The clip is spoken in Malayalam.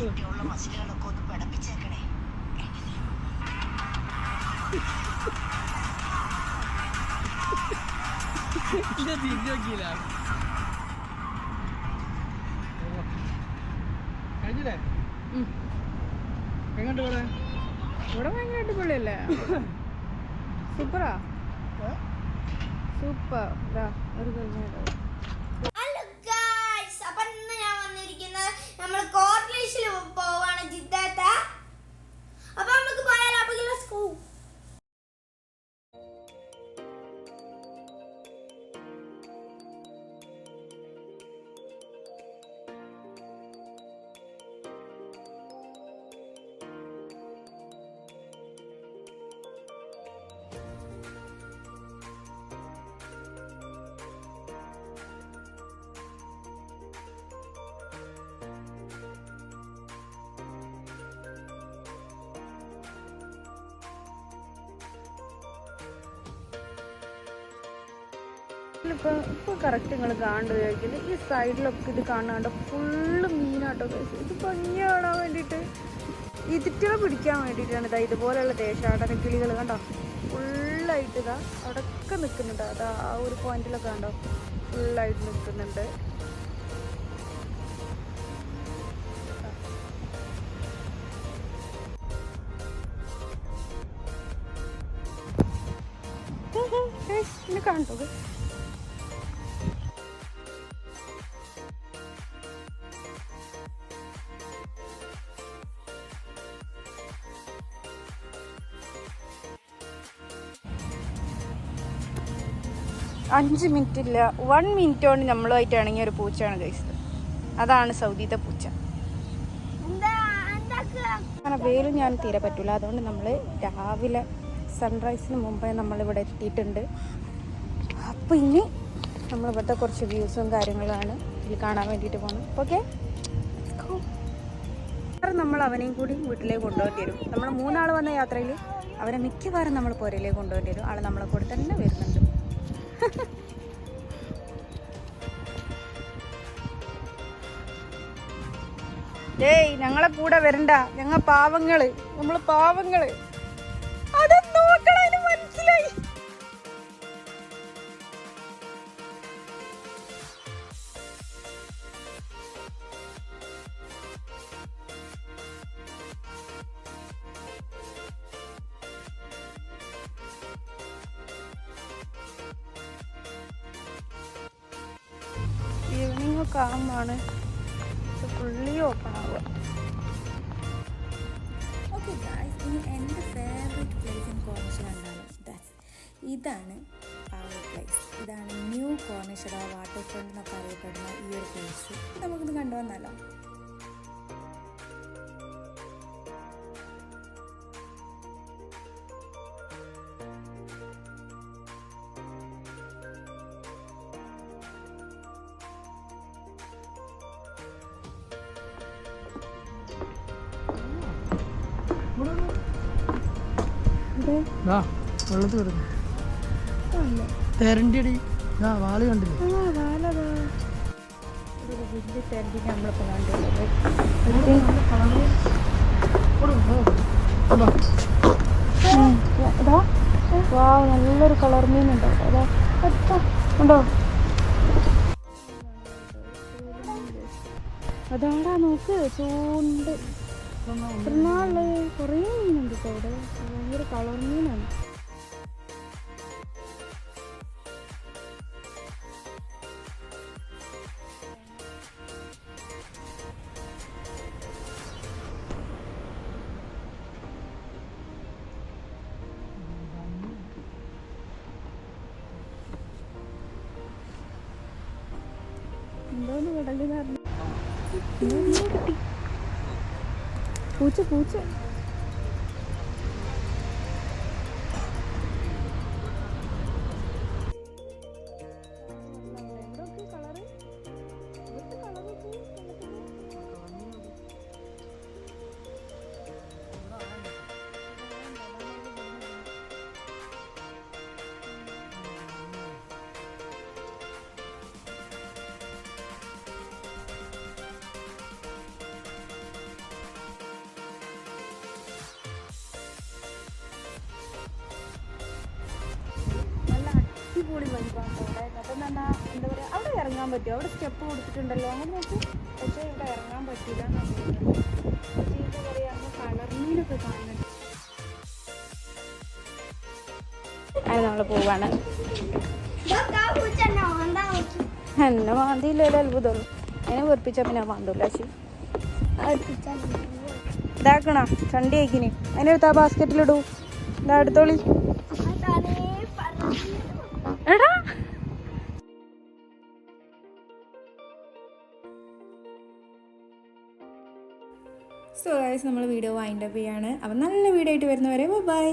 ചുറ്റിയുള്ള മസിലുകളൊക്കെ ഒന്ന് പിടപ്പിച്ചേക്കണേ. ഇത് തിരിഞ്ഞു നോക്കിയില്ല. കഴിഞ്ഞില്ലേ? എങ്ങോട്ട് ഇവിടെ ഇവിടെ ഭയങ്കര അടിപൊളിയല്ലേ? സൂപ്പറാ? സൂപ്പർ. ഒരു കൊല്ലം ഇപ്പൊ ഇപ്പൊ കറക്റ്റ് നിങ്ങൾ കാണേണ്ടത് ചോദിക്കുന്നത് ഈ സൈഡിലൊക്കെ ഇത് കാണാണ്ട് ഫുള്ള് മീനാട്ടോ. ഇത് ഭംഗി കാണാൻ വേണ്ടിയിട്ട് ഇതിറ്റുകളെ പിടിക്കാൻ വേണ്ടിയിട്ടാണ് ഇതാ ഇതുപോലെയുള്ള ദേശാടന കിളികൾ കണ്ടോ? ഫുള്ളായിട്ട് ഇതാ അവിടെയൊക്കെ നിൽക്കുന്നുണ്ട് അതാ ആ ഒരു പോയിന്റിലൊക്കെ കണ്ടോ? ഫുള്ളായിട്ട് നിൽക്കുന്നുണ്ട് എന്നെ കാണട്ടോ അഞ്ച് മിനിറ്റ് ഇല്ല വൺ മിനിറ്റ് കൊണ്ട് നമ്മളുമായിട്ട് ഇണങ്ങിയ ഒരു പൂച്ചയാണ് കഴിച്ചത് അതാണ് സൗദിത്തെ പൂച്ച. അങ്ങനെ വെയിലും ഞാൻ തീരെ പറ്റൂല. അതുകൊണ്ട് നമ്മൾ രാവിലെ സൺറൈസിന് മുമ്പേ നമ്മളിവിടെ എത്തിയിട്ടുണ്ട്. അപ്പോൾ ഇനി നമ്മൾ ഇവിടുത്തെ കുറച്ച് വ്യൂസും കാര്യങ്ങളാണ് ഇതിൽ കാണാൻ വേണ്ടിയിട്ട് പോകുന്നത്. ഓക്കെ നമ്മൾ അവനെയും കൂടി വീട്ടിലേക്ക് കൊണ്ടുപോകേണ്ടി വരും. നമ്മൾ മൂന്നാൾ വന്ന യാത്രയിൽ അവരെ മിക്കവാറും നമ്മൾ പുരയിലേക്ക് കൊണ്ടുപോകേണ്ടി വരും. ആൾ നമ്മളെ കൂടെ തന്നെ വരുന്നുണ്ട്. ഏയ് ഞങ്ങളെ കൂടെ വരണ്ട. ഞങ്ങൾ പാവങ്ങൾ. നമ്മൾ പാവങ്ങൾ. അത് ഒക്കെ ആകുമ്പോഴാണ് ഫുള്ളി ഓപ്പൺ ആവുക. ഓക്കെ ഇനി എന്റെ ഫേവറേറ്റ് പ്ലേസ് ഇൻ കോർണിഷലാണ് ഇതാണ് ആ ഒരു ഇതാണ് ന്യൂ കോർണിഷറ വാട്ടർ ഫ്രണ്ട് എന്നൊക്കെ അറിയപ്പെടുന്ന ഈ ഒരു പ്ലേസ് നമുക്കിത് കണ്ടുവന്നാലോ? വെള്ളത്തിൽ കിടന്നു തെരണ്ടി അടി ആ വാൽ കണ്ടില്ലേ? വലിയ നമ്മളിപ്പോൾ വാ നല്ലൊരു കളർ മീനുണ്ടോ. അതാ. അതാ ഉണ്ടോ? അതാടാ നോക്ക്. ചൂണ്ട്. നാളെ കുറേ മീനുണ്ട് കേട്ടോ അവിടെ ഭയങ്കര കളർ മീനാണ്. എന്തോന്ന് കടലിൽ നിന്ന് കിട്ടി പൂച്ച പൂച്ച അടിപൊളി വൈബാണ് അവിടെ അപ്പം തന്നെ എന്താ പറയുക അവിടെ ഇറങ്ങാൻ പറ്റുമോ? അവിടെ സ്റ്റെപ്പ് കൊടുത്തിട്ടുണ്ടല്ലോ. അങ്ങനെ നോക്കി പക്ഷേ ഇവിടെ ഇറങ്ങാൻ പറ്റില്ല എന്താ പറയുക കളർമീനൊക്കെ കാണുന്നുണ്ട് എന്നെ മാന്തിയില്ലല്ലോ അത്ഭുതമുള്ളൂ എന്നെ വെറുപ്പിച്ച പിന്നെ മാന്തൂല ശരി. ഇതാക്കണ? ചണ്ടി അയക്കിന് അതിനെടുത്ത് ആ ബാസ്ക്കറ്റിലിടൂ ഇതാ എടുത്തോളി. സോ ഗൈസ് നമ്മൾ വീഡിയോ വൈൻഡപ്പ് ചെയ്യാണ്. അപ്പം നല്ല വീഡിയോ ആയിട്ട് വരുന്നവരെ ബൈ